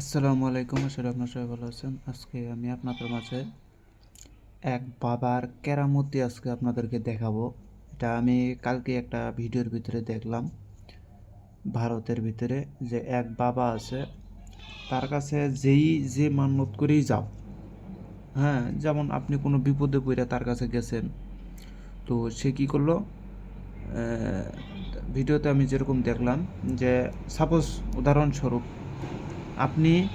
আসসালামু আলাইকুম আসলে আপনার সবাই ভালো আছেন। আজকে আমি আপনাদের মাঝে এক বাবার কেরামতি আজকে আপনাদেরকে দেখাবো। এটা আমি কালকে একটা ভিডিওর ভিতরে দেখলাম, ভারতের ভিতরে যে এক বাবা আছে, তার কাছে যেই যে মান্যত করেই যাও হ্যাঁ যেমন আপনি কোনো বিপদে পড়ে তার কাছে গেছেন, তো সে কী করল? ভিডিওতে আমি যেরকম দেখলাম যে সাপোজ উদাহরণস্বরূপ আপনি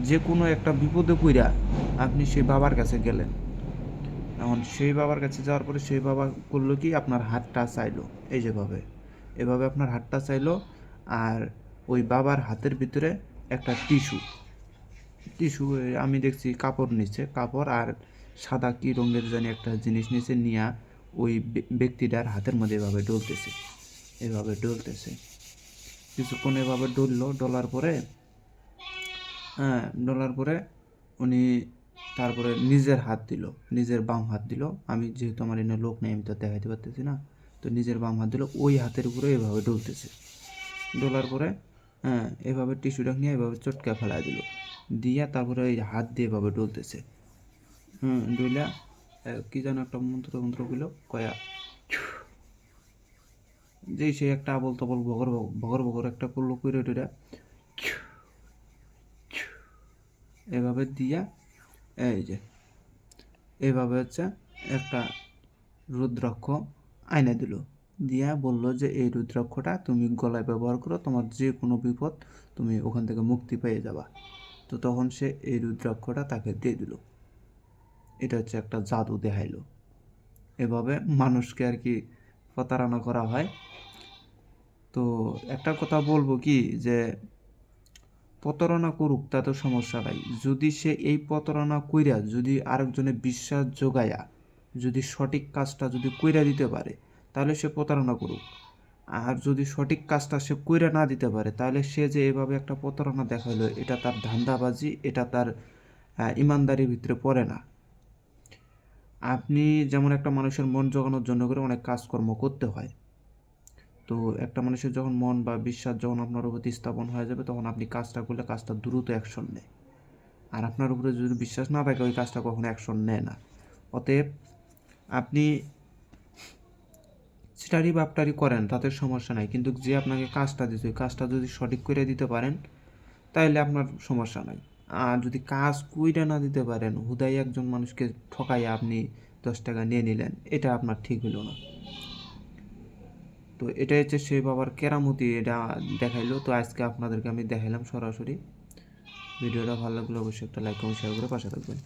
যে কোনো একটা বিপদে পইরা আপনি সেই বাবার কাছে গেলেন। এখন সেই বাবার কাছে যাওয়ার পরে সেই বাবা করল কি? আপনার হাতটা চাইলো এই যেভাবে এভাবে আপনার হাতটা চাইলো আর ওই বাবার হাতের ভিতরে একটা টিস্যু। টিস্যু আমি দেখছি কাপড় নিচ্ছে কাপড় আর সাদা কি রঙের জানি একটা জিনিস নিচে নিয়ে ওই ব্যক্তিটার হাতের মধ্যে এভাবে ডলতেছে। এভাবে ডলতেছে। কিছুক্ষণ এভাবে ডললো, ডলার পরে হ্যাঁ ডলার পরে উনি তারপরে নিজের হাত দিল, নিজের বাম হাত দিল। আমি যেহেতু আমার এনে লোক নেই, আমি তো দেখাইতে পারতেছি না। তো নিজের বাম হাত দিল, ওই হাতের উপরে এভাবে ডলতেছে ডলার পরে হ্যাঁ এভাবে টিস্যুটা নিয়ে এভাবে চটকা ফেলাই দিল। দিয়া তারপরে ওই হাত দিয়ে এভাবে ডলতেছে হুম ডইলা কি যেন একটা মন্ত্র মন্ত্রগুলো কয়া যেই সে একটা আবল তবল বগর বগর বগর একটা করল কইরে টইরা এভাবে দিয়া, এই যে, এভাবে হচ্ছে একটা রুদ্রাক্ষ আইনে দিল। দিয়া বলল যে, এই রুদ্রাক্ষটা তুমি গলায় ব্যবহার করো, তোমার যে কোনো বিপদ তুমি ওখান থেকে মুক্তি পেয়ে যাবা। তো তখন সে এই রুদ্রাক্ষটা তাকে দিয়ে দিল। এটা হচ্ছে একটা জাদু দেখাইলো। এভাবে মানুষকে আর কি প্রতারণা করা হয়। তো একটা কথা বলব কি, যে প্রতারণা করুক, তাতে সমস্যা নাই। যদি সে এই প্রতারণা কইরা যদি আরেকজনের বিশ্বাস যোগায়া, যদি সঠিক কাজটা যদি কইরা দিতে পারে, তাহলে সে প্রতারণা করুক। আর যদি সঠিক কাজটা সে কইরা না দিতে পারে, তাহলে সে যে এভাবে একটা প্রতারণা দেখাল এটা তার ধান্দাবাজি, এটা তার ইমানদারির ভিতরে পড়ে না। আপনি যেমন একটা মানুষের মন জোগানোর জন্য করে অনেক কাজকর্ম করতে হয়। তো একটা মানুষের যখন মন বা বিশ্বাস যখন আপনার উপর স্থাপন হয়ে যাবে, তখন আপনি কাজটা করলে কাজটা দ্রুত অ্যাকশন নেয়। আর আপনার উপরে যদি বিশ্বাস না থাকে, ওই কাজটা কখনো অ্যাকশন নেয় না। অতএব আপনি স্টাডি বাপটারি করেন, তাতে সমস্যা নাই। কিন্তু যে আপনাকে কাজটা দিতে ওই কাজটা যদি সঠিক করে দিতে পারেন তাহলে আপনার সমস্যা নাই। আর যদি কাজ কইরা না দিতে পারেন, হুদাই একজন মানুষকে ঠকাইয়া আপনি দশ টাকা নিয়ে নিলেন, এটা আপনার ঠিক হলো না। তো এটা হচ্ছে সেই বাবার কেরামতি এটা দেখাইলো। তো আজকে আপনাদেরকে আমি দেখাইলাম সরাসরি। ভিডিওটা ভালো লাগলে অবশ্যই একটা লাইক এবং শেয়ার করে পাশে থাকবেন।